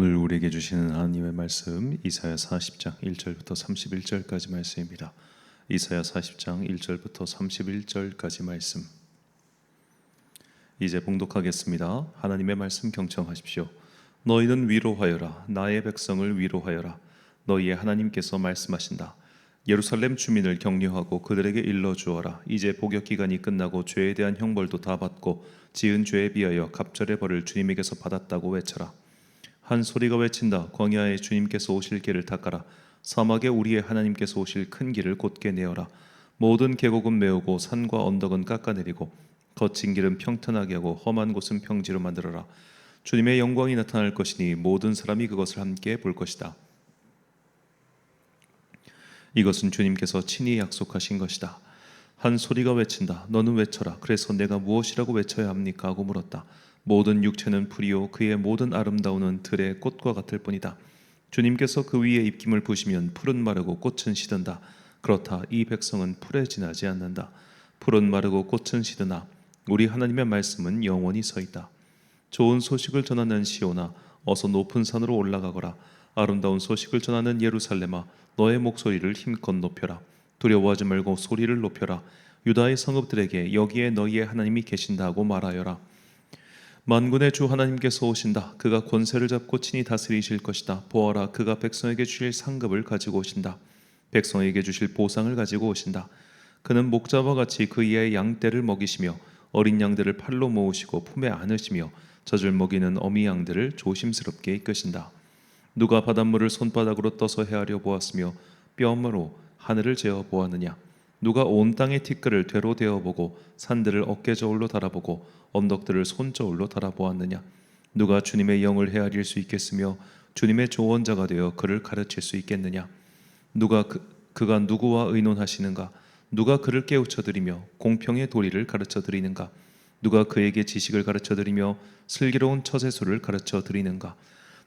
오늘 우리에게 주시는 하나님의 말씀 이사야 40장 1절부터 31절까지 말씀입니다. 이사야 40장 1절부터 31절까지 말씀. 이제 봉독하겠습니다. 하나님의 말씀 경청하십시오. 너희는 위로하여라 나의 백성을 위로하여라 너희의 하나님께서 말씀하신다. 예루살렘 주민을 격려하고 그들에게 일러 주어라. 이제 복역 기간이 끝나고 죄에 대한 형벌도 다 받고 지은 죄에 비하여 갑절의 벌을 주님에게서 받았다고 외쳐라. 한 소리가 외친다. 광야에 주님께서 오실 길을 닦아라. 사막에 우리의 하나님께서 오실 큰 길을 곧게 내어라. 모든 계곡은 메우고 산과 언덕은 깎아내리고 거친 길은 평탄하게 하고 험한 곳은 평지로 만들어라. 주님의 영광이 나타날 것이니 모든 사람이 그것을 함께 볼 것이다. 이것은 주님께서 친히 약속하신 것이다. 한 소리가 외친다. 너는 외쳐라. 그래서 내가 무엇이라고 외쳐야 합니까? 하고 물었다. 모든 육체는 풀이요 그의 모든 아름다움은 들의 꽃과 같을 뿐이다. 주님께서 그 위에 입김을 부시면 풀은 마르고 꽃은 시든다. 그렇다. 이 백성은 풀에 지나지 않는다. 풀은 마르고 꽃은 시드나 우리 하나님의 말씀은 영원히 서 있다. 좋은 소식을 전하는 시오나 어서 높은 산으로 올라가거라. 아름다운 소식을 전하는 예루살렘아 너의 목소리를 힘껏 높여라. 두려워하지 말고 소리를 높여라. 유다의 성읍들에게 여기에 너희의 하나님이 계신다고 말하여라. 만군의 주 하나님께서 오신다. 그가 권세를 잡고 친히 다스리실 것이다. 보아라, 그가 백성에게 주실 상급을 가지고 오신다. 백성에게 주실 보상을 가지고 오신다. 그는 목자와 같이 그 이하의 양떼를 먹이시며 어린 양들을 팔로 모으시고 품에 안으시며 젖을 먹이는 어미 양들을 조심스럽게 이끄신다. 누가 바닷물을 손바닥으로 떠서 헤아려 보았으며 뼘으로 하늘을 재어 보았느냐? 누가 온 땅의 티끌을 되로 되어 보고 산들을 어깨 저울로 달아보고 언덕들을 손 저울로 달아보았느냐? 누가 주님의 영을 헤아릴 수 있겠으며 주님의 조언자가 되어 그를 가르칠 수 있겠느냐? 누가 그, 그가 누구와 의논하시는가? 누가 그를 깨우쳐 드리며 공평의 도리를 가르쳐 드리는가? 누가 그에게 지식을 가르쳐 드리며 슬기로운 처세술을 가르쳐 드리는가?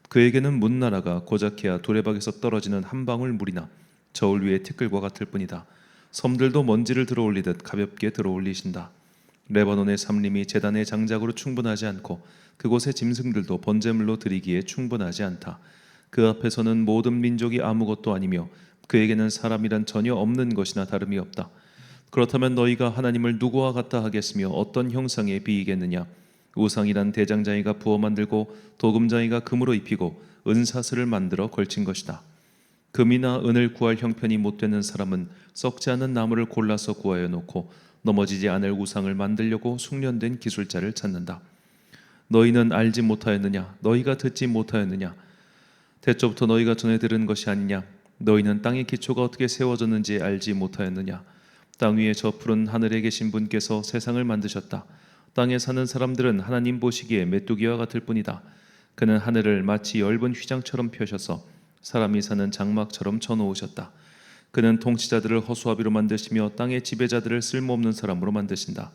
그에게는 문나라가 고작해야 두레박에서 떨어지는 한 방울 물이나 저울 위의 티끌과 같을 뿐이다. 섬들도 먼지를 들어올리듯 가볍게 들어올리신다. 레바논의 삼림이 제단의 장작으로 충분하지 않고 그곳의 짐승들도 번제물로 드리기에 충분하지 않다. 그 앞에서는 모든 민족이 아무것도 아니며 그에게는 사람이란 전혀 없는 것이나 다름이 없다. 그렇다면 너희가 하나님을 누구와 같다 하겠으며 어떤 형상에 비이겠느냐? 우상이란 대장장이가 부어 만들고 도금장이가 금으로 입히고 은사슬을 만들어 걸친 것이다. 금이나 은을 구할 형편이 못 되는 사람은 썩지 않은 나무를 골라서 구하여 놓고 넘어지지 않을 우상을 만들려고 숙련된 기술자를 찾는다. 너희는 알지 못하였느냐? 너희가 듣지 못하였느냐? 태초부터 너희가 전해 들은 것이 아니냐? 너희는 땅의 기초가 어떻게 세워졌는지 알지 못하였느냐? 땅 위에 저 푸른 하늘에 계신 분께서 세상을 만드셨다. 땅에 사는 사람들은 하나님 보시기에 메뚜기와 같을 뿐이다. 그는 하늘을 마치 엷은 휘장처럼 펴셔서 사람이 사는 장막처럼 쳐놓으셨다. 그는 통치자들을 허수아비로 만드시며 땅의 지배자들을 쓸모없는 사람으로 만드신다.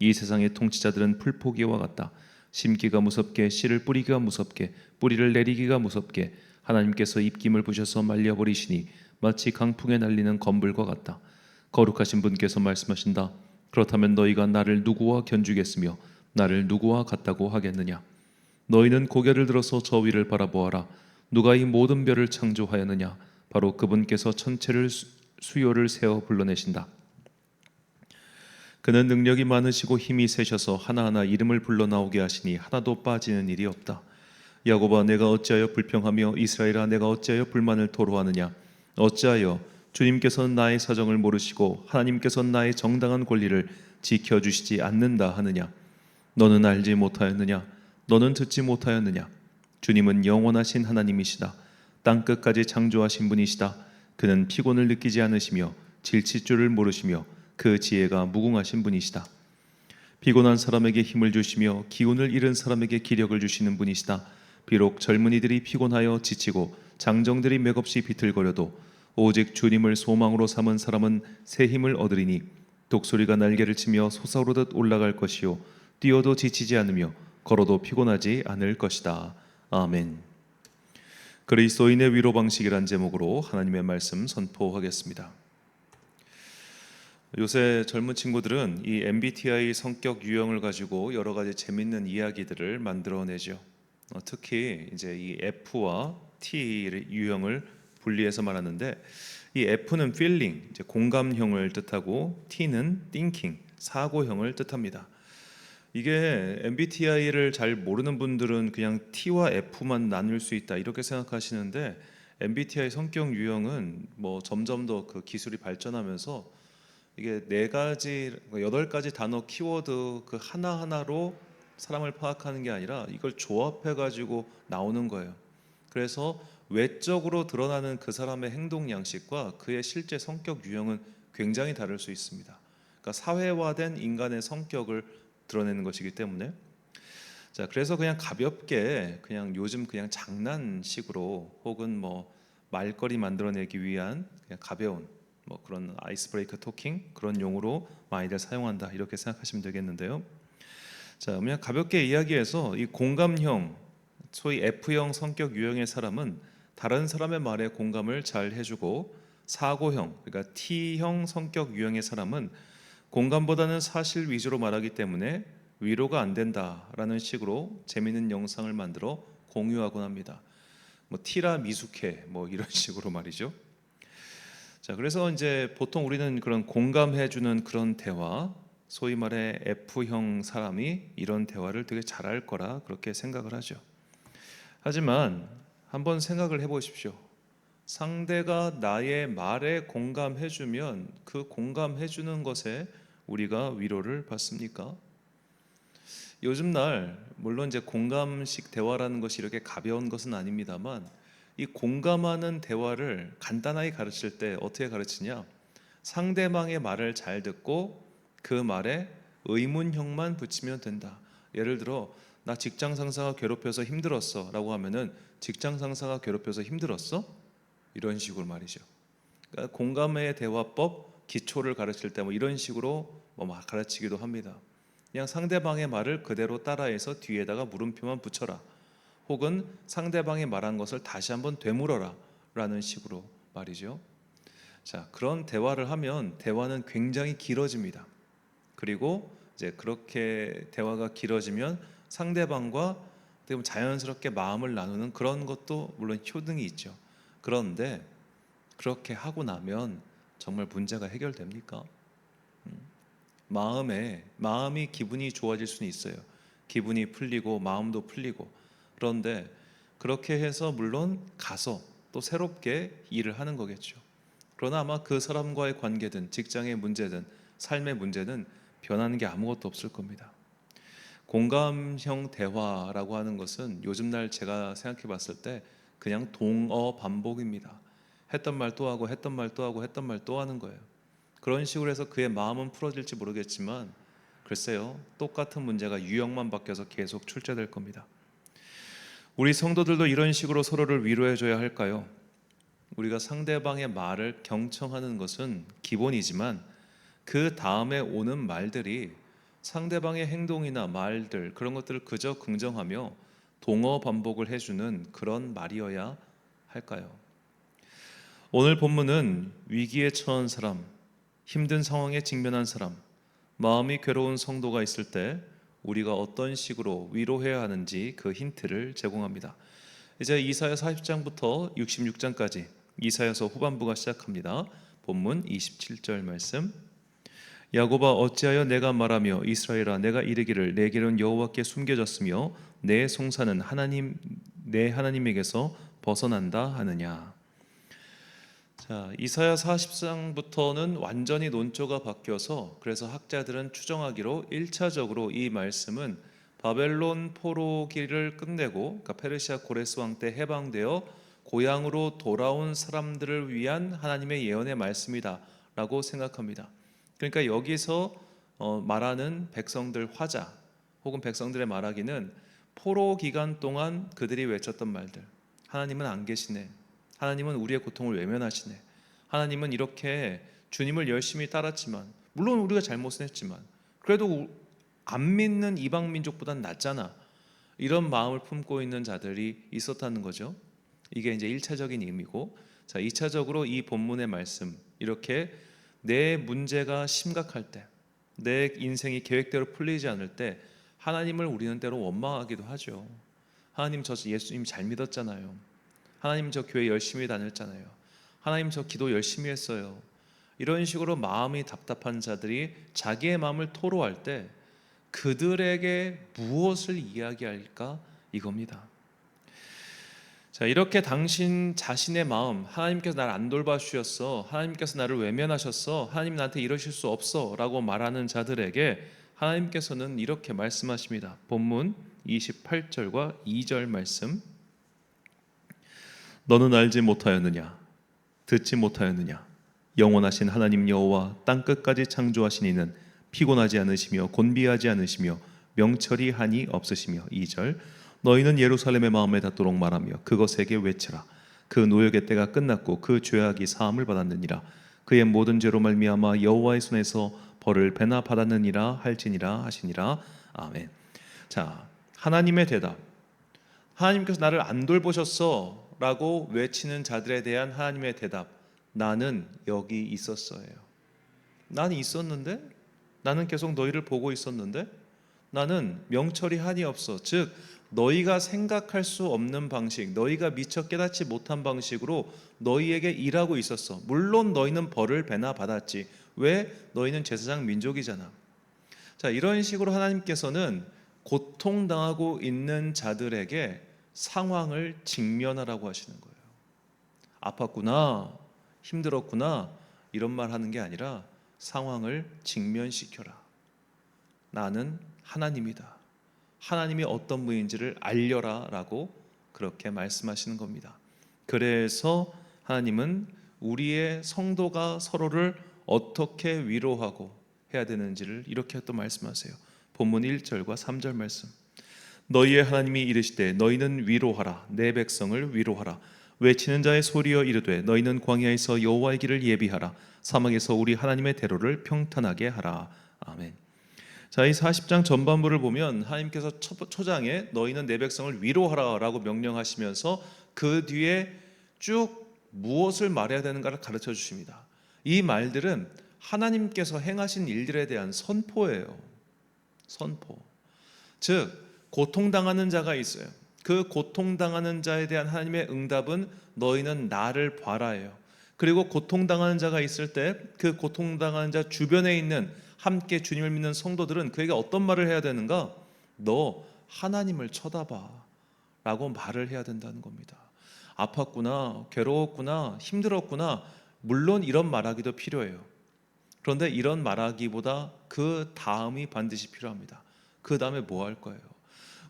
이 세상의 통치자들은 풀포기와 같다. 심기가 무섭게 씨를 뿌리기가 무섭게 뿌리를 내리기가 무섭게 하나님께서 입김을 부셔서 말려버리시니 마치 강풍에 날리는 검불과 같다. 거룩하신 분께서 말씀하신다. 그렇다면 너희가 나를 누구와 견주겠으며 나를 누구와 같다고 하겠느냐? 너희는 고개를 들어서 저 위를 바라보아라. 누가 이 모든 별을 창조하였느냐? 바로 그분께서 천체를 수요를 세워 불러내신다. 그는 능력이 많으시고 힘이 세셔서 하나하나 이름을 불러 나오게 하시니 하나도 빠지는 일이 없다. 야곱아 내가 어찌하여 불평하며 이스라엘아 내가 어찌하여 불만을 토로하느냐? 어찌하여 주님께서는 나의 사정을 모르시고 하나님께서는 나의 정당한 권리를 지켜 주시지 않는다 하느냐? 너는 알지 못하였느냐? 너는 듣지 못하였느냐? 주님은 영원하신 하나님이시다. 땅 끝까지 창조하신 분이시다. 그는 피곤을 느끼지 않으시며 질칠 줄을 모르시며 그 지혜가 무궁하신 분이시다. 피곤한 사람에게 힘을 주시며 기운을 잃은 사람에게 기력을 주시는 분이시다. 비록 젊은이들이 피곤하여 지치고 장정들이 맥없이 비틀거려도 오직 주님을 소망으로 삼은 사람은 새 힘을 얻으리니 독수리가 날개를 치며 솟아오르듯 올라갈 것이요 뛰어도 지치지 않으며 걸어도 피곤하지 않을 것이다. 아멘. 그리스도인의 위로 방식이란 제목으로 하나님의 말씀 선포하겠습니다. 요새 젊은 친구들은 이 MBTI 성격 유형을 가지고 여러 가지 재밌는 이야기들을 만들어내죠. 어, 특히 이제 이 F와 T 유형을 분리해서 말하는데 이 F는 feeling, 공감형을 뜻하고 T는 thinking, 사고형을 뜻합니다. 이게 MBTI를 잘 모르는 분들은 그냥 T와 F만 나눌 수 있다 이렇게 생각하시는데 MBTI 성격 유형은 뭐 점점 더 그 기술이 발전하면서 이게 네 가지, 여덟 가지 단어 키워드 그 하나 하나로 사람을 파악하는 게 아니라 이걸 조합해 가지고 나오는 거예요. 그래서 외적으로 드러나는 그 사람의 행동 양식과 그의 실제 성격 유형은 굉장히 다를 수 있습니다. 그러니까 사회화된 인간의 성격을 드러내는 것이기 때문에 자 그래서 그냥 가볍게 그냥 요즘 그냥 장난식으로 혹은 뭐 말거리 만들어내기 위한 그냥 가벼운 뭐 그런 아이스 브레이크 토킹 그런 용어로 많이들 사용한다 이렇게 생각하시면 되겠는데요. 자 그냥 가볍게 이야기해서 이 공감형 소위 F형 성격 유형의 사람은 다른 사람의 말에 공감을 잘 해주고 사고형 그러니까 T형 성격 유형의 사람은 공감보다는 사실 위주로 말하기 때문에 위로가 안 된다라는 식으로 재미있는 영상을 만들어 공유하곤 합니다. 뭐 티라 미숙해 뭐 이런 식으로 말이죠. 자 그래서 이제 보통 우리는 그런 공감해 주는 그런 대화, 소위 말해 F형 사람이 이런 대화를 되게 잘할 거라 그렇게 생각을 하죠. 하지만 한번 생각을 해 보십시오. 상대가 나의 말에 공감해주면 그 공감해주는 것에 우리가 위로를 받습니까? 요즘 날 물론 이제 공감식 대화라는 것이 이렇게 가벼운 것은 아닙니다만 이 공감하는 대화를 간단하게 가르칠 때 어떻게 가르치냐? 상대방의 말을 잘 듣고 그 말에 의문형만 붙이면 된다. 예를 들어 나 직장 상사가 괴롭혀서 힘들었어라고 하면은 직장 상사가 괴롭혀서 힘들었어? 이런 식으로 말이죠. 그러니까 공감의 대화법 기초를 가르칠 때 뭐 이런 식으로 뭐 가르치기도 합니다. 그냥 상대방의 말을 그대로 따라해서 뒤에다가 물음표만 붙여라. 혹은 상대방이 말한 것을 다시 한번 되물어라. 라는 식으로 말이죠. 자, 그런 대화를 하면 대화는 굉장히 길어집니다. 그리고 이제 그렇게 대화가 길어지면 상대방과 자연스럽게 마음을 나누는 그런 것도 물론 효능이 있죠. 그런데 그렇게 하고 나면 정말 문제가 해결됩니까? 음. 마음에 마음이 기분이 좋아질 수는 있어요. 기분이 풀리고 마음도 풀리고 그런데 그렇게 해서 물론 가서 또 새롭게 일을 하는 거겠죠. 그러나 아마 그 사람과의 관계든 직장의 문제든 삶의 문제는 변하는 게 아무것도 없을 겁니다. 공감형 대화라고 하는 것은 요즘 날 제가 생각해 봤을 때 그냥 동어 반복입니다. 했던 말 또 하고 했던 말 또 하고 했던 말 또 하는 거예요. 그런 식으로 해서 그의 마음은 풀어질지 모르겠지만 글쎄요. 똑같은 문제가 유형만 바뀌어서 계속 출제될 겁니다. 우리 성도들도 이런 식으로 서로를 위로해 줘야 할까요? 우리가 상대방의 말을 경청하는 것은 기본이지만 그 다음에 오는 말들이 상대방의 행동이나 말들 그런 것들을 그저 긍정하며 동어 반복을 해주는 그런 말이어야 할까요? 오늘 본문은 위기에 처한 사람, 힘든 상황에 직면한 사람, 마음이 괴로운 성도가 있을 때 우리가 어떤 식으로 위로해야 하는지 그 힌트를 제공합니다. 이제 이사야 40장부터 66장까지 이사야서 후반부가 시작합니다. 본문 27절 말씀. 야곱아 어찌하여 내가 말하며 이스라엘아 내가 이르기를 내 길은 여호와께 숨겨졌으며 내 송사는 하나님 내 하나님에게서 벗어난다 하느냐. 자, 이사야 40장부터는 완전히 논조가 바뀌어서 그래서 학자들은 추정하기로 1차적으로 이 말씀은 바벨론 포로기를 끝내고 그러니까 페르시아 고레스 왕 때 해방되어 고향으로 돌아온 사람들을 위한 하나님의 예언의 말씀이다라고 생각합니다. 그러니까 여기서 어, 말하는 백성들 화자 혹은 백성들의 말하기는 포로 기간 동안 그들이 외쳤던 말들. 하나님은 안 계시네. 하나님은 우리의 고통을 외면하시네. 하나님은 이렇게 주님을 열심히 따랐지만 물론 우리가 잘못은 했지만 그래도 안 믿는 이방 민족보단 낫잖아. 이런 마음을 품고 있는 자들이 있었다는 거죠. 이게 이제 1차적인 의미고 자, 2차적으로 이 본문의 말씀 이렇게 내 문제가 심각할 때, 내 인생이 계획대로 풀리지 않을 때 하나님을 우리는 때로 원망하기도 하죠. 하나님 저 예수님 잘 믿었잖아요. 하나님 저 교회 열심히 다녔잖아요. 하나님 저 기도 열심히 했어요. 이런 식으로 마음이 답답한 자들이 자기의 마음을 토로할 때 그들에게 무엇을 이야기할까 이겁니다. 자, 이렇게 당신 자신의 마음, 하나님께서 나를 안 돌봐주셨어. 하나님께서 나를 외면하셨어. 하나님 나한테 이러실 수 없어. 라고 말하는 자들에게 하나님께서는 이렇게 말씀하십니다. 본문 28절과 2절 말씀. 너는 알지 못하였느냐? 듣지 못하였느냐? 영원하신 하나님 여호와 땅 끝까지 창조하신 이는 피곤하지 않으시며 곤비하지 않으시며 명철이 한이 없으시며 2절 너희는 예루살렘의 마음에 닿도록 말하며 그것에게 외치라. 그 노역의 때가 끝났고 그 죄악이 사함을 받았느니라. 그의 모든 죄로 말미암아 여호와의 손에서 벌을 배나 받았느니라 할지니라 하시니라. 아멘. 자 하나님의 대답. 하나님께서 나를 안 돌보셨어 라고 외치는 자들에 대한 하나님의 대답. 나는 여기 있었어요. 나는 있었는데? 나는 계속 너희를 보고 있었는데? 나는 명철이 한이 없어. 즉 너희가 생각할 수 없는 방식 너희가 미처 깨닫지 못한 방식으로 너희에게 일하고 있었어. 물론 너희는 벌을 배나 받았지. 왜? 너희는 제사장 민족이잖아. 자 이런 식으로 하나님께서는 고통당하고 있는 자들에게 상황을 직면하라고 하시는 거예요. 아팠구나 힘들었구나 이런 말 하는 게 아니라 상황을 직면시켜라. 나는 하나님이다. 하나님이 어떤 분인지를 알려라라고 그렇게 말씀하시는 겁니다. 그래서 하나님은 우리의 성도가 서로를 어떻게 위로하고 해야 되는지를 이렇게 또 말씀하세요. 본문 1절과 3절 말씀. 너희의 하나님이 이르시되 너희는 위로하라 내 백성을 위로하라 외치는 자의 소리여 이르되 너희는 광야에서 여호와의 길을 예비하라 사막에서 우리 하나님의 대로를 평탄하게 하라 아멘. 자, 이 40장 전반부를 보면 하나님께서 첫 초장에 너희는 내 백성을 위로하라라고 명령하시면서 그 뒤에 쭉 무엇을 말해야 되는가를 가르쳐 주십니다. 이 말들은 하나님께서 행하신 일들에 대한 선포예요. 선포. 즉 고통당하는 자가 있어요. 그 고통당하는 자에 대한 하나님의 응답은 너희는 나를 봐라예요. 그리고 고통당하는 자가 있을 때 그 고통당하는 자 주변에 있는 함께 주님을 믿는 성도들은 그에게 어떤 말을 해야 되는가? 너 하나님을 쳐다봐. 라고 말을 해야 된다는 겁니다. 아팠구나, 괴로웠구나, 힘들었구나. 물론 이런 말하기도 필요해요. 그런데 이런 말하기보다 그 다음이 반드시 필요합니다. 그 다음에 뭐 할 거예요?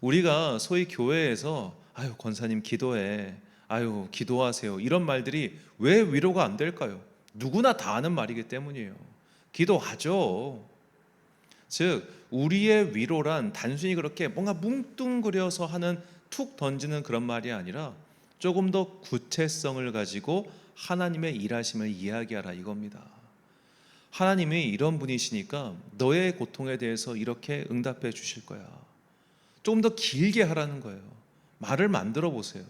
우리가 소위 교회에서 아유 권사님 기도해 아유 기도하세요 이런 말들이 왜 위로가 안 될까요? 누구나 다 아는 말이기 때문이에요. 기도하죠. 즉 우리의 위로란 단순히 그렇게 뭔가 뭉뚱그려서 하는 툭 던지는 그런 말이 아니라 조금 더 구체성을 가지고 하나님의 일하심을 이야기하라 이겁니다. 하나님이 이런 분이시니까 너의 고통에 대해서 이렇게 응답해 주실 거야. 조금 더 길게 하라는 거예요. 말을 만들어 보세요.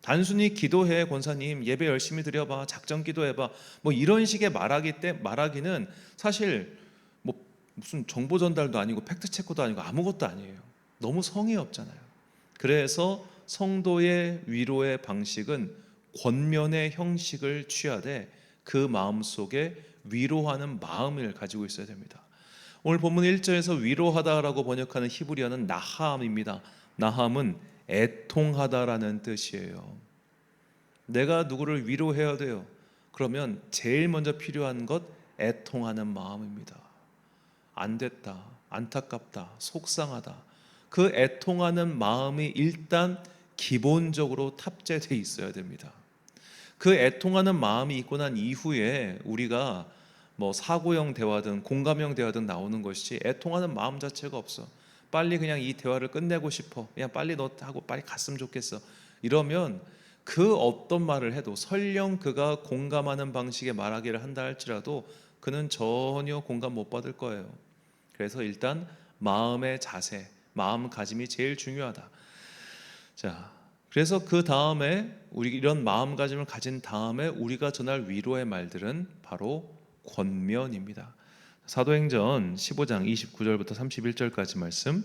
단순히 기도해 권사님 예배 열심히 드려봐 작전 기도해봐 뭐 이런 식의 말하기 때 말하기는 사실 뭐 무슨 정보 전달도 아니고 팩트 체크도 아니고 아무것도 아니에요. 너무 성의 없잖아요. 그래서 성도의 위로의 방식은 권면의 형식을 취하되 그 마음 속에 위로하는 마음을 가지고 있어야 됩니다. 오늘 본문 1절에서 위로하다라고 번역하는 히브리어는 나함입니다. 나함은 애통하다라는 뜻이에요. 내가 누구를 위로해야 돼요. 그러면 제일 먼저 필요한 것 애통하는 마음입니다. 안 됐다. 안타깝다. 속상하다. 그 애통하는 마음이 일단 기본적으로 탑재돼 있어야 됩니다. 그 애통하는 마음이 있고 난 이후에 우리가 뭐 사고형 대화든 공감형 대화든 나오는 것이 애통하는 마음 자체가 없어. 빨리 그냥 이 대화를 끝내고 싶어. 그냥 빨리 너 하고 빨리 갔으면 좋겠어. 이러면 그 어떤 말을 해도 설령 그가 공감하는 방식의 말하기를 한다 할지라도 그는 전혀 공감 못 받을 거예요. 그래서 일단 마음의 자세, 마음가짐이 제일 중요하다. 자, 그래서 그 다음에 우리 이런 마음가짐을 가진 다음에 우리가 전할 위로의 말들은 바로 권면입니다. 사도행전 15장 29절부터 31절까지 말씀.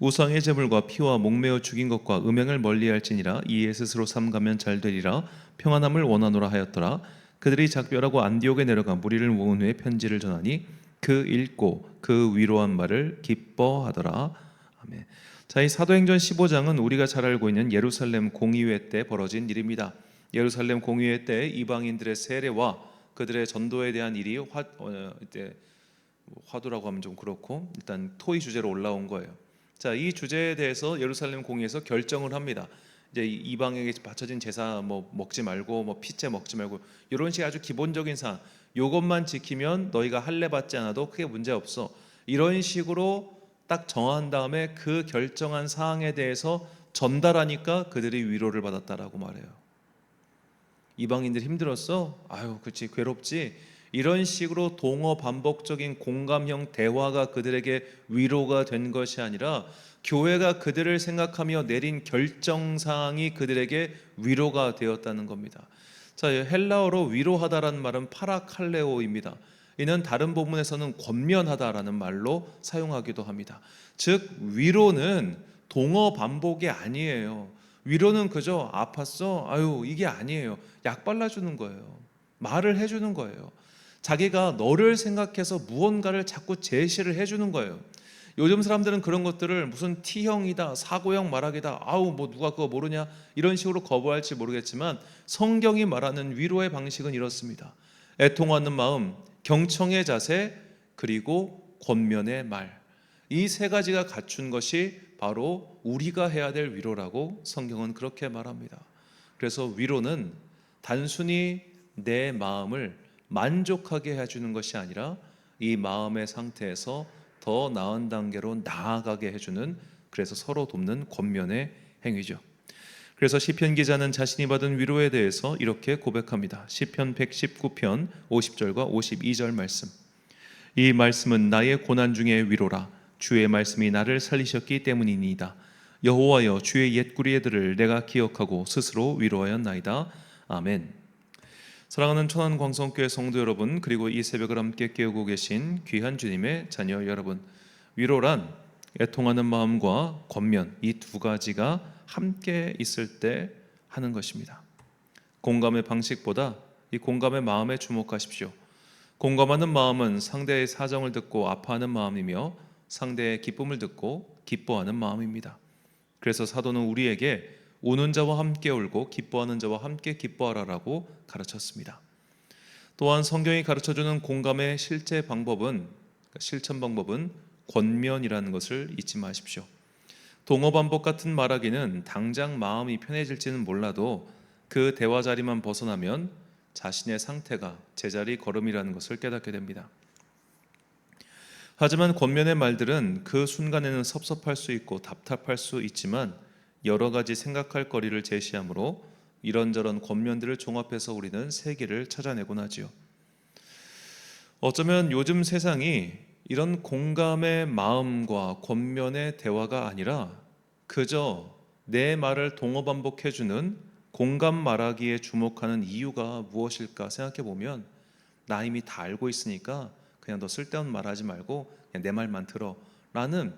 우상의 제물과 피와 목매어 죽인 것과 음행을 멀리할지니라 이에 스스로 삼가면 잘 되리라 평안함을 원하노라 하였더라. 그들이 작별하고 안디옥에 내려가 무리를 모은 후에 편지를 전하니 그 읽고 그 위로한 말을 기뻐하더라. 아멘. 자, 이 사도행전 15장은 우리가 잘 알고 있는 예루살렘 공의회 때 벌어진 일입니다. 예루살렘 공의회 때 이방인들의 세례와 그들의 전도에 대한 일이 화 어, 이때 화두라고 하면 좀 그렇고 일단 토의 주제로 올라온 거예요. 자, 이 주제에 대해서 예루살렘 공의에서 결정을 합니다. 이제 이- 이방에게 바쳐진 제사 뭐 먹지 말고 뭐 피째 먹지 말고 이런 식의 아주 기본적인 사항 요것만 지키면 너희가 할례 받지 않아도 크게 문제 없어. 이런 식으로 딱 정한 다음에 그 결정한 사항에 대해서 전달하니까 그들이 위로를 받았다라고 말해요. 이방인들 힘들었어? 아유, 그렇지 괴롭지. 이런 식으로 동어 반복적인 공감형 대화가 그들에게 위로가 된 것이 아니라 교회가 그들을 생각하며 내린 결정 사항이 그들에게 위로가 되었다는 겁니다. 자, 헬라어로 위로하다라는 말은 파라칼레오입니다. 이는 다른 본문에서는 권면하다라는 말로 사용하기도 합니다. 즉 위로는 동어 반복이 아니에요. 위로는 그저 아팠어. 아유 이게 아니에요. 약 발라주는 거예요. 말을 해주는 거예요. 자기가 너를 생각해서 무언가를 자꾸 제시를 해주는 거예요. 요즘 사람들은 그런 것들을 무슨 T형이다, 사고형 말하기다, 아우 뭐 누가 그거 모르냐 이런 식으로 거부할지 모르겠지만 성경이 말하는 위로의 방식은 이렇습니다. 애통하는 마음, 경청의 자세, 그리고 권면의 말. 이 세 가지가 갖춘 것이 바로 우리가 해야 될 위로라고 성경은 그렇게 말합니다. 그래서 위로는 단순히 내 마음을 만족하게 해주는 것이 아니라 이 마음의 상태에서 더 나은 단계로 나아가게 해주는 그래서 서로 돕는 권면의 행위죠. 그래서 시편 기자는 자신이 받은 위로에 대해서 이렇게 고백합니다. 시편 119편 50절과 52절 말씀. 이 말씀은 나의 고난 중에 위로라. 주의 말씀이 나를 살리셨기 때문이니이다. 여호와여 주의 옛구리 애들을 내가 기억하고 스스로 위로하였나이다. 아멘. 사랑하는 천안 광성교회 성도 여러분 그리고 이 새벽을 함께 깨우고 계신 귀한 주님의 자녀 여러분 위로란 애통하는 마음과 권면 이 두 가지가 함께 있을 때 하는 것입니다. 공감의 방식보다 이 공감의 마음에 주목하십시오. 공감하는 마음은 상대의 사정을 듣고 아파하는 마음이며 상대의 기쁨을 듣고 기뻐하는 마음입니다. 그래서 사도는 우리에게 우는 자와 함께 울고 기뻐하는 자와 함께 기뻐하라라고 가르쳤습니다. 또한 성경이 가르쳐 주는 공감의 실제 방법은 그러니까 실천 방법은 권면이라는 것을 잊지 마십시오. 동어 반복 같은 말하기는 당장 마음이 편해질지는 몰라도 그 대화 자리만 벗어나면 자신의 상태가 제자리 걸음이라는 것을 깨닫게 됩니다. 하지만 권면의 말들은 그 순간에는 섭섭할 수 있고 답답할 수 있지만 여러 가지 생각할 거리를 제시하므로 이런저런 권면들을 종합해서 우리는 세계를 찾아내곤 하지요. 어쩌면 요즘 세상이 이런 공감의 마음과 권면의 대화가 아니라 그저 내 말을 동어 반복해 주는 공감 말하기에 주목하는 이유가 무엇일까 생각해 보면 나 이미 다 알고 있으니까 그냥 너 쓸데없는 말하지 말고 내 말만 들어라는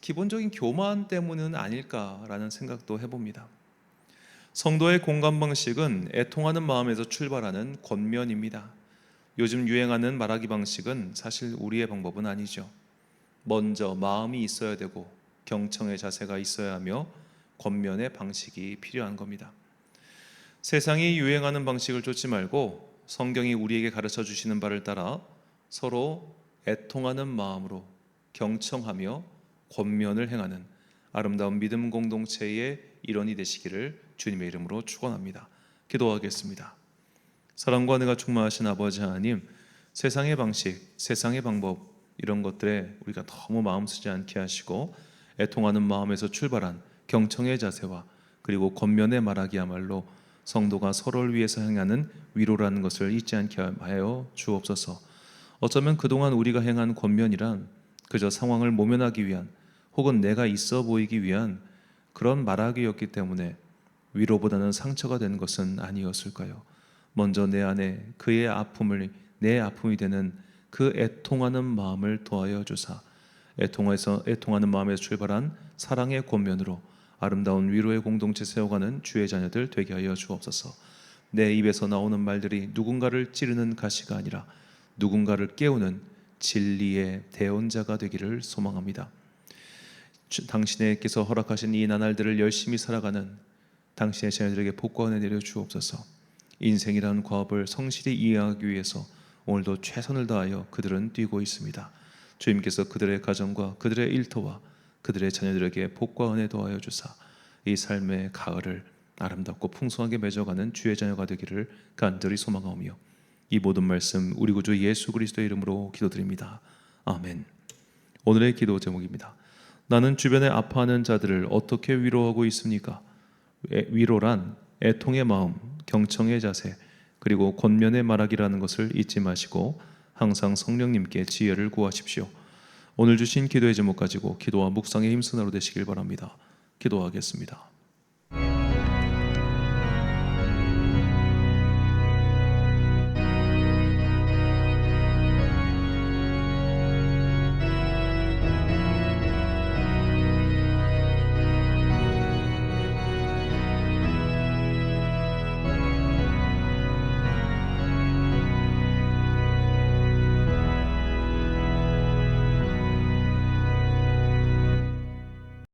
기본적인 교만 때문은 아닐까라는 생각도 해봅니다. 성도의 공감 방식은 애통하는 마음에서 출발하는 권면입니다. 요즘 유행하는 말하기 방식은 사실 우리의 방법은 아니죠. 먼저 마음이 있어야 되고 경청의 자세가 있어야 하며 권면의 방식이 필요한 겁니다. 세상이 유행하는 방식을 쫓지 말고 성경이 우리에게 가르쳐 주시는 바를 따라 서로 애통하는 마음으로 경청하며 권면을 행하는 아름다운 믿음 공동체의 일원이 되시기를 주님의 이름으로 축원합니다. 기도하겠습니다. 사랑과 은혜가 충만하신 아버지 하나님, 세상의 방식, 세상의 방법 이런 것들에 우리가 너무 마음 쓰지 않게 하시고 애통하는 마음에서 출발한 경청의 자세와 그리고 권면의 말하기야말로 성도가 서로를 위해서 행하는 위로라는 것을 잊지 않게 하여 주옵소서. 어쩌면 그동안 우리가 행한 권면이란 그저 상황을 모면하기 위한 혹은 내가 있어 보이기 위한 그런 말하기였기 때문에 위로보다는 상처가 된 것은 아니었을까요? 먼저 내 안에 그의 아픔을 내 아픔이 되는 그 애통하는 마음을 더하여 주사 애통에서 애통하는 마음에서 출발한 사랑의 권면으로 아름다운 위로의 공동체 세워가는 주의 자녀들 되게 하여 주옵소서. 내 입에서 나오는 말들이 누군가를 찌르는 가시가 아니라 누군가를 깨우는 진리의 대언자가 되기를 소망합니다. 주- 당신의께서 허락하신 이 나날들을 열심히 살아가는 당신의 자녀들에게 은혜 내려 주옵소서. 인생이라는 과업을 성실히 이해하기 위해서 오늘도 최선을 다하여 그들은 뛰고 있습니다. 주님께서 그들의 가정과 그들의 일터와 그들의 자녀들에게 복과 은혜 더하여 주사 이 삶의 가을을 아름답고 풍성하게 맺어가는 주의 자녀가 되기를 간절히 소망하오며 이 모든 말씀 우리 구주 예수 그리스도의 이름으로 기도드립니다. 아멘. 오늘의 기도 제목입니다. 나는 주변에 아파하는 자들을 어떻게 위로하고 있습니까? 애- 위로란 애통의 마음, 경청의 자세, 그리고 권면의 말하기라는 것을 잊지 마시고 항상 성령님께 지혜를 구하십시오. 오늘 주신 기도의 제목 가지고 기도와 묵상의 힘쓰나로 되시길 바랍니다. 기도하겠습니다.